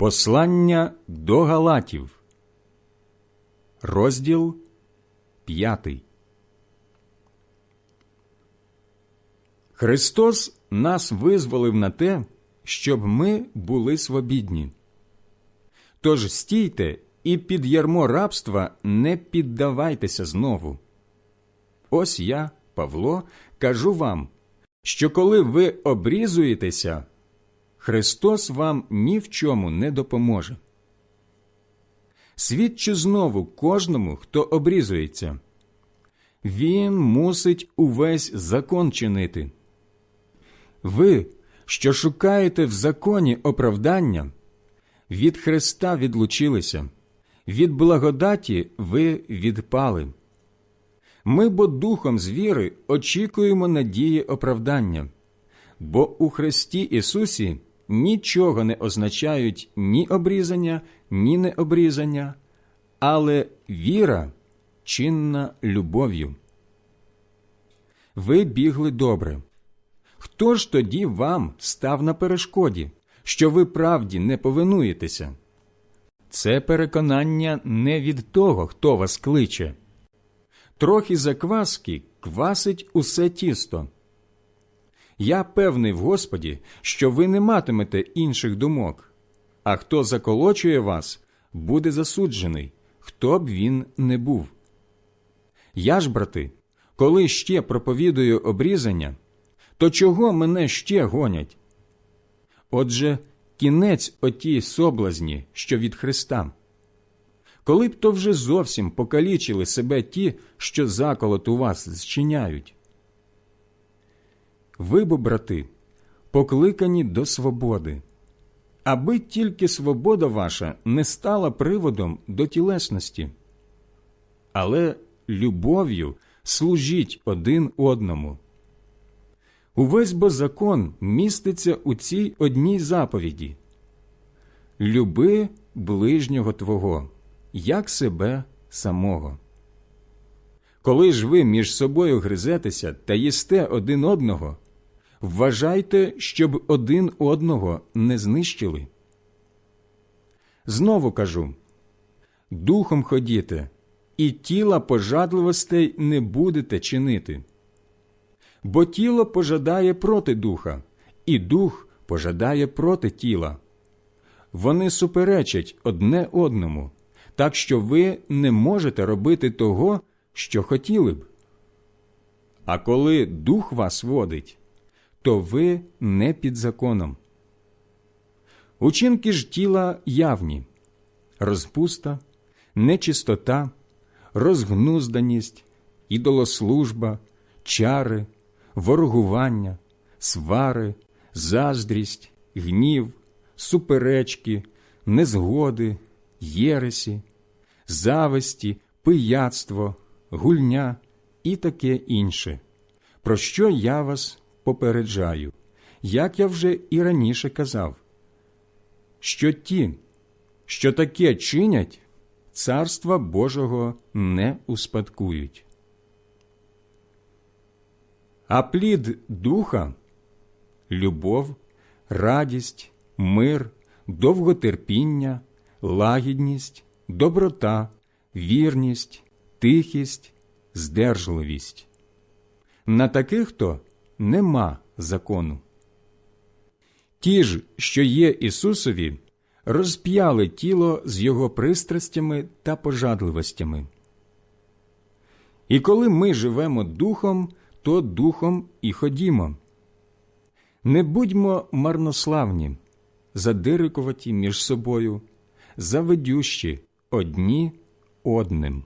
Послання до Галатів, розділ п'ятий. Христос нас визволив на те, щоб ми були свобідні. Тож стійте і під ярмо рабства не піддавайтеся знову. Ось я, Павло, кажу вам, що коли ви обрізуєтеся, Христос вам ні в чому не допоможе. Свідчу знову кожному, хто обрізується. Він мусить увесь закон чинити. Ви, що шукаєте в законі оправдання, від Христа відлучилися, від благодаті ви відпали. Ми бо духом з віри очікуємо надії оправдання, бо у Христі Ісусі нічого не означають ні обрізання, ні необрізання, але віра чинна любов'ю. Ви бігли добре. Хто ж тоді вам став на перешкоді, що ви правді не повинуєтеся? Це переконання не від того, хто вас кличе. Трохи закваски квасить усе тісто. Я певний в Господі, що ви не матимете інших думок, а хто заколочує вас, буде засуджений, хто б він не був. Я ж, брати, коли ще проповідую обрізання, то чого мене ще гонять? Отже, кінець отій соблазні, що від Христа. Коли б то вже зовсім покалічили себе ті, що заколот у вас зчиняють. Ви бо, брати, покликані до свободи, аби тільки свобода ваша не стала приводом до тілесності, але любов'ю служіть один одному. Увесь бо закон міститься у цій одній заповіді Люби ближнього Твого, як себе самого. Коли ж ви між собою гризетеся та їсте один одного, вважайте, щоб один одного не знищили. Знову кажу духом ходіте, і тіла пожадливостей не будете чинити. Бо тіло пожадає проти духа, і дух пожадає проти тіла. Вони суперечать одне одному, так що ви не можете робити того, що хотіли б. А коли дух вас водить, то ви не під законом. Учинки ж тіла явні розпуста, нечистота, розгнузданість, ідолослужба, чари, ворогування, свари, заздрість, гнів, суперечки, незгоди, єресі, зависті, пияцтво, гульня і таке інше, про що я вас попереджаю, як я вже і раніше казав, що ті, що таке чинять, царства Божого не успадкують. А плід духа любов, радість, мир, довготерпіння, лагідність, доброта, вірність, тихість, здержливість. На таких то нема закону. Ті ж, що є Ісусові, розп'яли тіло з його пристрастями та пожадливостями. І коли ми живемо духом, то духом і ходімо. Не будьмо марнославні, задирикуваті між собою, заведющі одні одним.